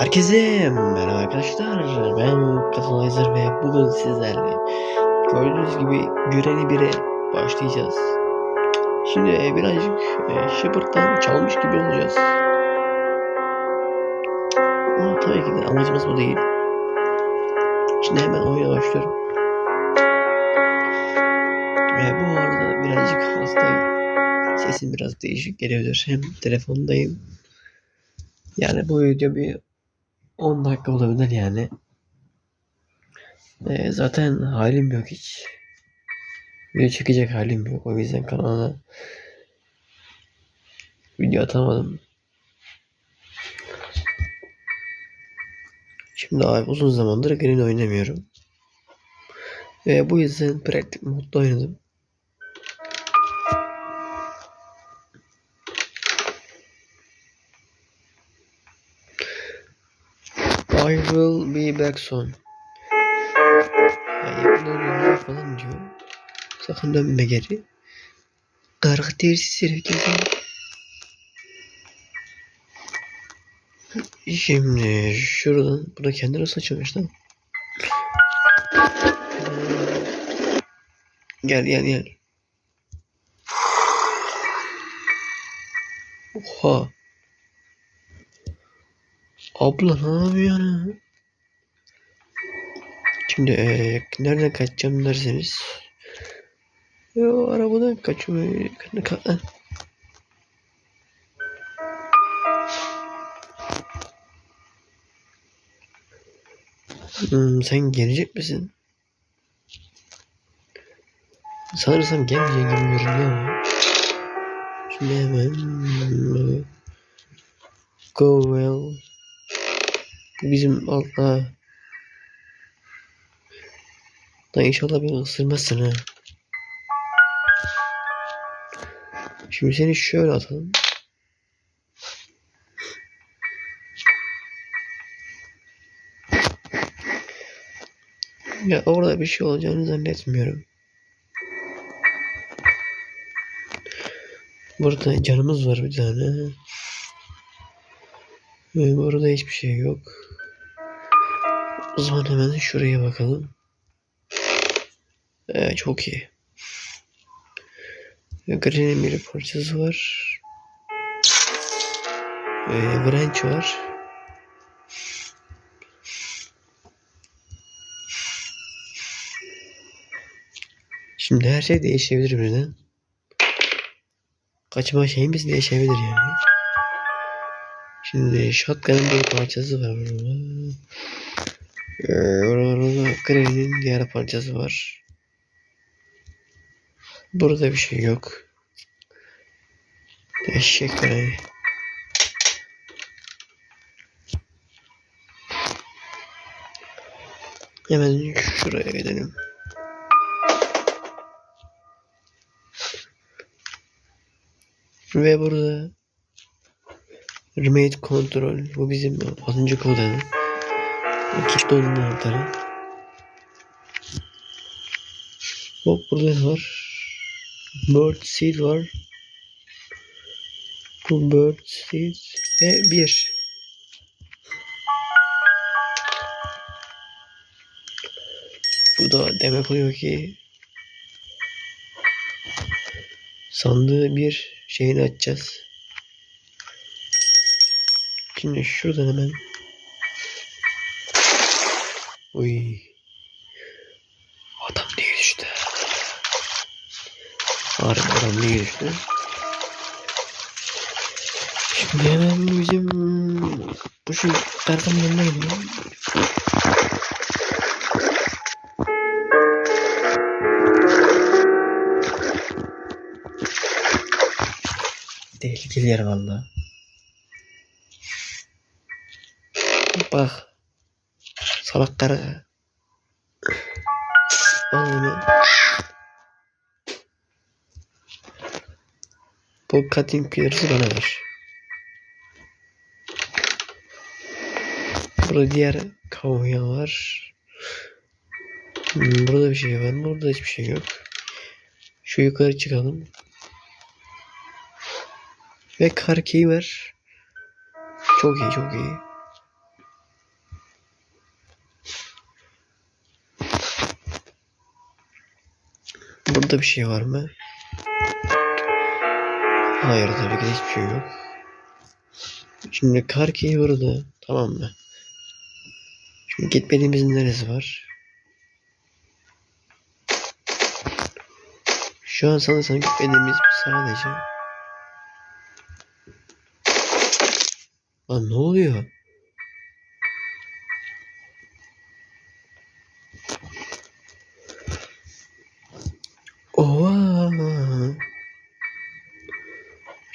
Herkese merhaba arkadaşlar. Ben Katalizer ve bugün sizlerle gördüğünüz gibi Güreni 1'e başlayacağız. Şimdi e, birazcık e, Shepard'dan çalmış gibi olacağız. Ama tabii ki de amacımız bu değil. Şimdi hemen oyuna başlıyorum. Ve bu arada birazcık hastayım. Sesim biraz değişik gelebilir. Hem telefondayım. Yani bu video bir 10 dakika olabilir yani. Ee, zaten halim yok hiç. Video çekecek halim yok. O yüzden kanala video atamadım. Şimdi abi uzun zamandır Green oynamıyorum. Ve bu yüzden pratik modda oynadım. I will be back soon. Yani yakında falan diyor. Sakın dönme geri. Karaktersiz herkesin. Şimdi şuradan burada kendi nasıl açılmış lan? Gel gel gel. Oha. Abla ne yapıyorsun? Şimdi eee nereden kaçacağım derseniz. Yo arabadan kaçıyorum. Ka ka hmm, sen gelecek misin? Sanırsam gelmeyecek gibi görünüyor ama. Şimdi hemen go well Bizim Allah. Da inşallah beni ısırmazsın ha. Şimdi seni şöyle atalım. Ya orada bir şey olacağını zannetmiyorum. Burada canımız var bir tane. Ve burada hiçbir şey yok. O zaman hemen şuraya bakalım. Ee, çok iyi. Green'in bir parçası var. Ee, branch var. Şimdi her şey değişebilir birden. Kaçma şeyimiz değişebilir yani. Şimdi shotgun'ın bir parçası var burada. Ee, orada Green'in diğer parçası var. Burada bir şey yok. Eşek Green. Hemen şuraya gidelim. Ve burada Remote Control bu bizim 6. kodu. Kilitli oyunun anahtarı. Hop burada ne var? Bird Seed var. Bu Bird Seed ve bir. Bu da demek oluyor ki sandığı bir şeyini açacağız. Şimdi şuradan hemen Uy. Adam niye düştü? Harbi adam niye düştü? Şimdi hemen bizim bu şu Berkan'ın yanına gidiyor. Tehlikeli yer valla. Bak. Salak karı. Al. Bu cutting pillar'sı bana ver. Burada diğer kavga var. Hmm, burada bir şey var mı? Burada hiçbir şey yok. Şu yukarı çıkalım. Ve kar var. Çok iyi çok iyi. Burada bir şey var mı? Hayır tabii ki hiçbir şey yok. Şimdi Karki'yi vurdu. Tamam mı? Şimdi gitmediğimizin neresi var? Şu an sanırsam gitmediğimiz sadece... Lan ne oluyor? Oha!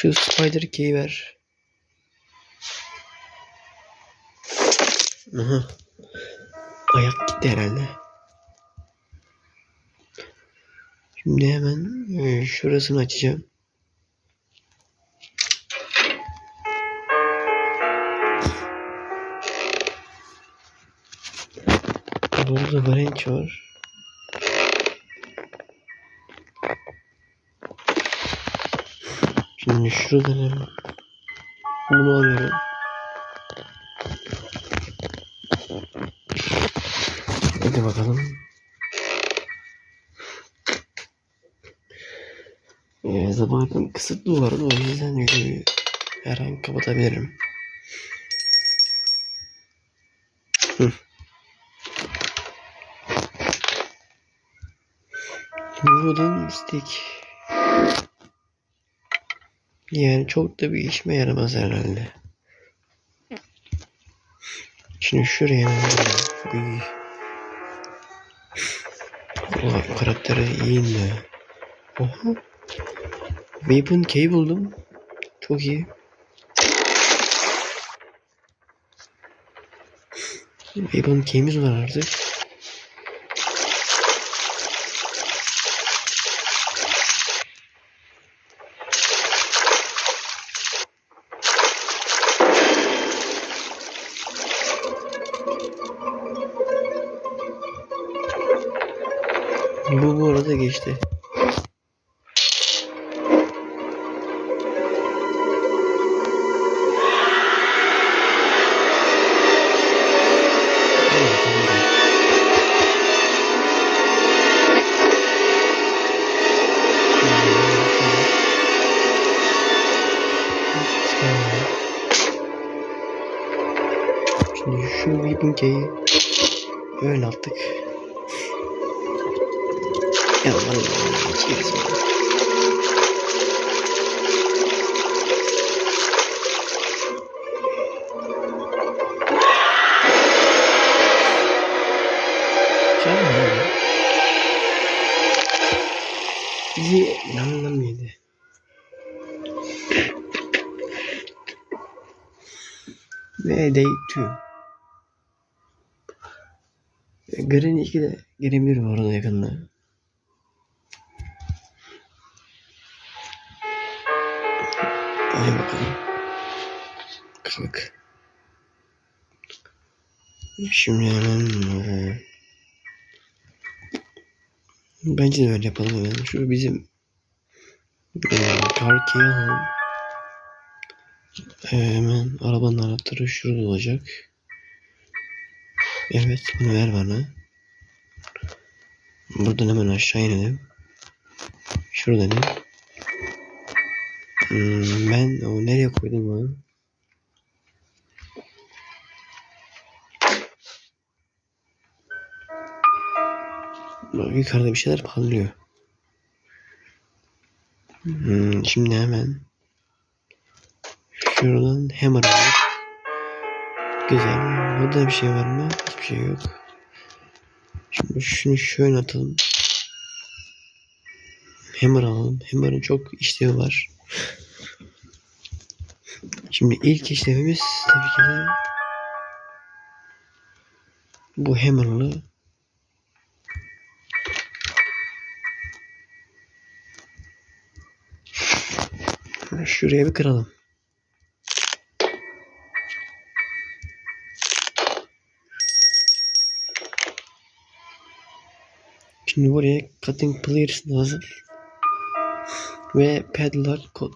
Şu Spider Key'i ver. Aha. Ayak gitti herhalde. Şimdi hemen e, şurasını açacağım. Burada branch var. Şimdi şuradan hemen bunu alıyorum. Hadi bakalım. Ee, zamanım kısıtlı vardı o yüzden videoyu her an kapatabilirim. Hı. Wooden stick. Yani çok da bir işime yaramaz herhalde. Şimdi şuraya bir Ulan karakteri iyi mi? Oha. Weapon key buldum. Çok iyi. Weapon key'imiz var artık. Şu Weeping Key'i öyle attık. Ya ya. Bizi yanından yedi. Ve day 2. Green 2 de gelebilir bu arada yakında. Hadi bakalım. Kalk. Şimdi hemen bence de öyle yapalım hemen. Şu bizim car key alalım. Eee, hemen arabanın anahtarı şurada olacak. Evet bunu ver bana. Buradan hemen aşağı inelim. Şuradan in. Hmm, ben o nereye koydum? Bak, Yukarıda bir şeyler parlıyor. Hmm, şimdi hemen şuradan hammer alıp güzel. Burada bir şey var mı? Hiçbir şey yok. Şimdi şunu şöyle atalım. Hammer alalım. Hammer'ın çok işlevi var. Şimdi ilk işlevimiz tabii ki de bu hammer'lı şuraya bir kıralım. Şimdi buraya cutting pliers lazım. Ve peddler kod.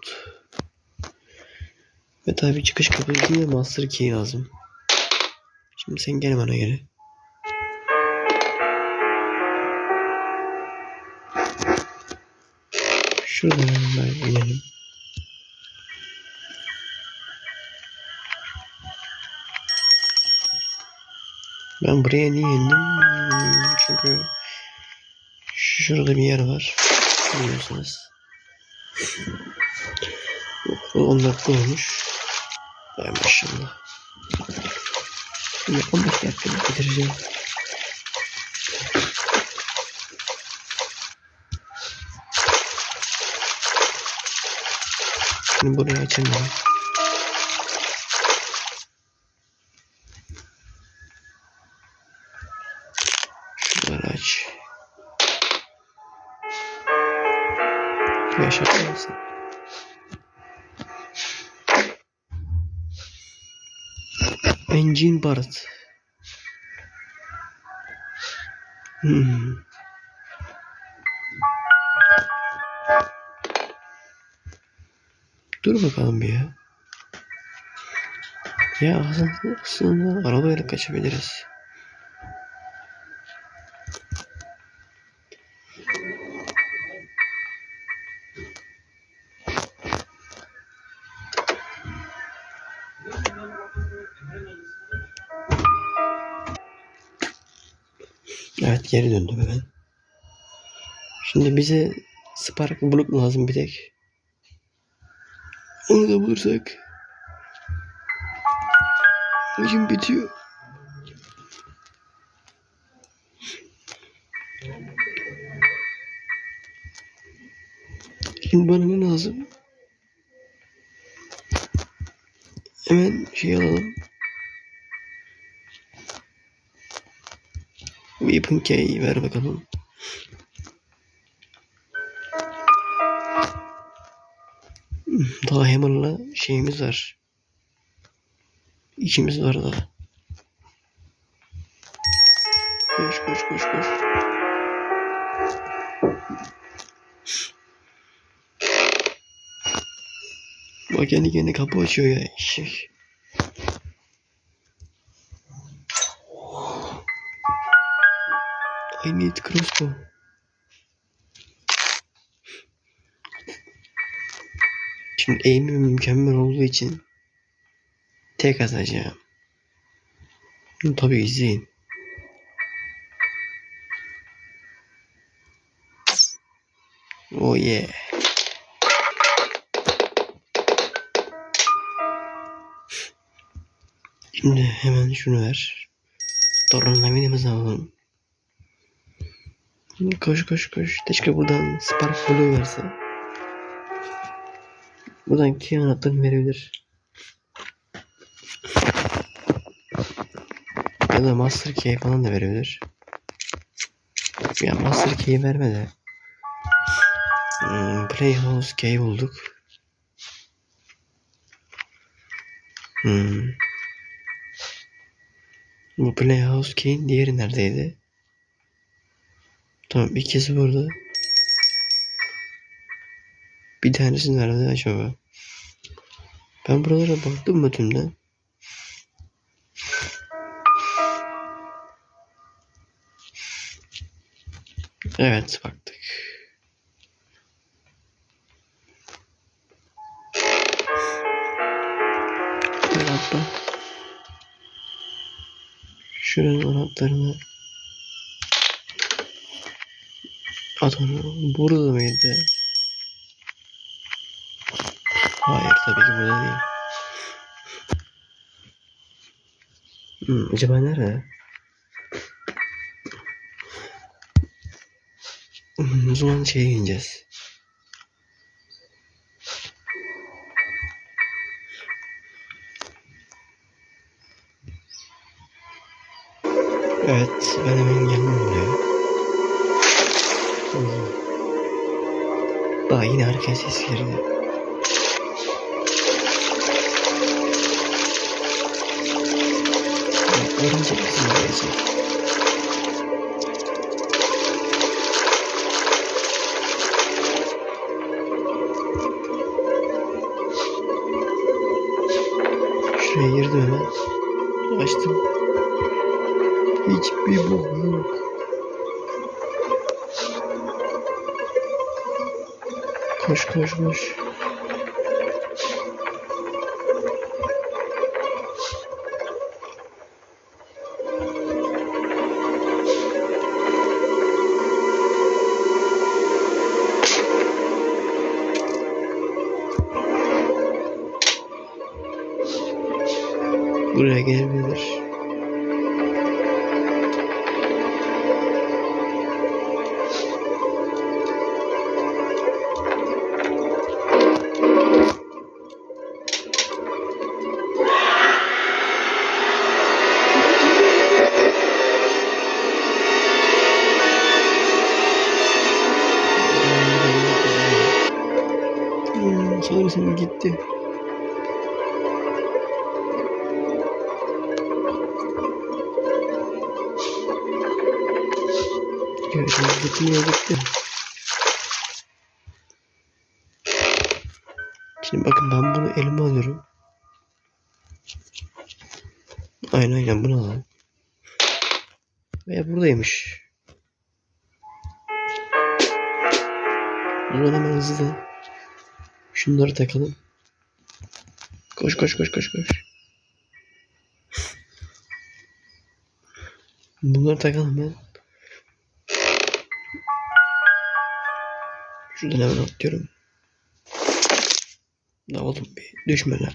Ve tabi çıkış kapısı de master key lazım. Şimdi sen gel bana geri. Şuradan hemen inelim. Ben buraya niye indim? Çünkü şurada bir yer var. Biliyorsunuz. 10 dakika olmuş. Ay maşallah. Şimdi 15 dakikada bitireceğim. Şimdi burayı açamıyorum. Mısın? Engine part. Hmm. Dur bakalım bir ya. Ya aslında, aslında arabayla kaçabiliriz. Geri döndüm hemen. Şimdi bize Spark Block lazım bir tek. Onu da bulursak oyun bitiyor. Şimdi bana ne lazım? Hemen şey alalım. Weapon key ver bakalım. Daha Hammer'la şeyimiz var. İkimiz var daha. Koş koş koş koş. Bak kendi kendine kapı açıyor ya eşek. I need crossbow. Şimdi aim'im mükemmel olduğu için tek atacağım. Tabii izleyin. Oh yeah. Şimdi hemen şunu ver. Tornavidamızı alalım. Koş koş koş. Keşke buradan Spark Blue verse. Buradan key anahtarını verebilir. Ya da Master Key falan da verebilir. Ya Master Key verme de. Hmm, Playhouse Key bulduk. Hmm. Bu Playhouse Key'in diğeri neredeydi? Tamam ikisi burada. Bir tanesi nerede acaba? Ben buralara baktım mı tümden? Evet baktık. Atla. Şuranın anahtarını Onu. Burada mıydı? Hayır tabii ki burada değil. Hmm, acaba nerede? Hmm, o zaman şeye ineceğiz. Evet, ben hemen geldim buraya. Hmm. Daha yine herkes ses girdi. Evet, Örümcek bizim gelecek. Şuraya girdim. Açtım. Hiçbir bok yok. Koş koş koş. Buraya gelebilir. Gitmeye gitti. Şimdi bakın ben bunu elime alıyorum. Aynen aynen bunu alalım. Ve buradaymış. Zaman hemen hızlı şunları takalım. Koş koş koş koş koş. Bunları takalım ben. Şuradan hemen atlıyorum. Ne oğlum bir düşme lan.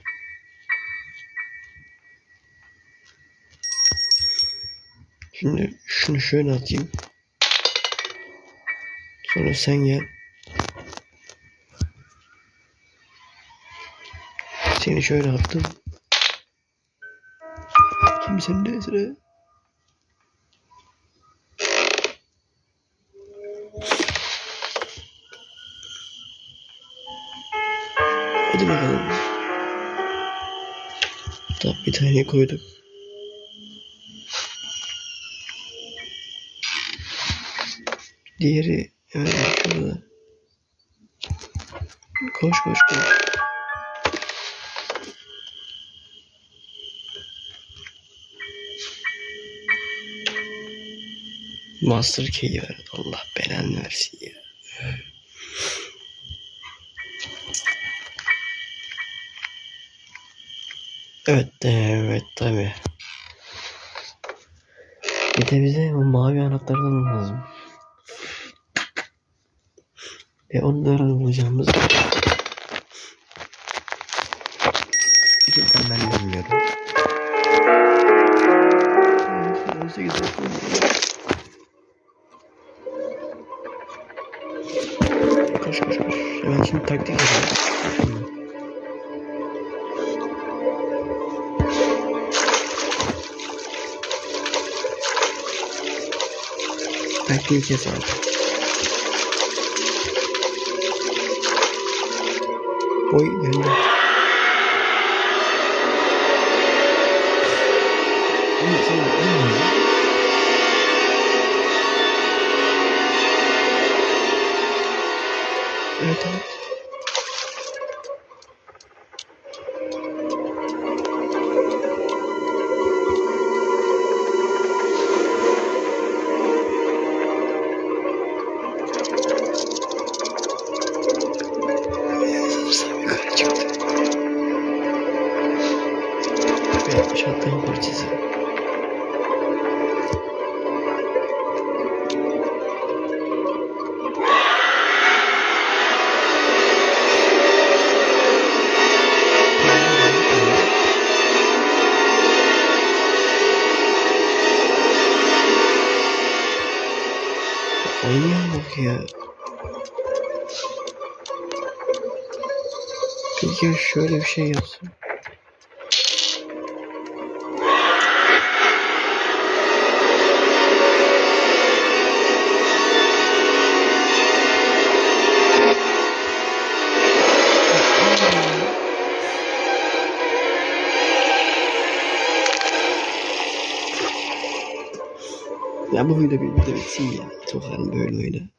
Şimdi şunu şöyle atayım. Sonra sen gel. Seni şöyle attım. Şimdi senin de sıra. Tane koyduk. Diğeri evet şurada. Koş koş koş. Master Key'i ver. Allah belanı versin ya. Evet, evet tabi. Bir de bize o mavi anahtardan lazım. Ve onu nereden bulacağımız Cidden ben de bilmiyorum. 18 dakika oldu. Koş koş koş. Hemen şimdi taktik yapalım. 休憩する。喂い、やりな。うん、そうだ。Oynayan bak ya. Peki şöyle bir şey yapsam. Video bir de bitsin ya. Çok halim böyle oyna.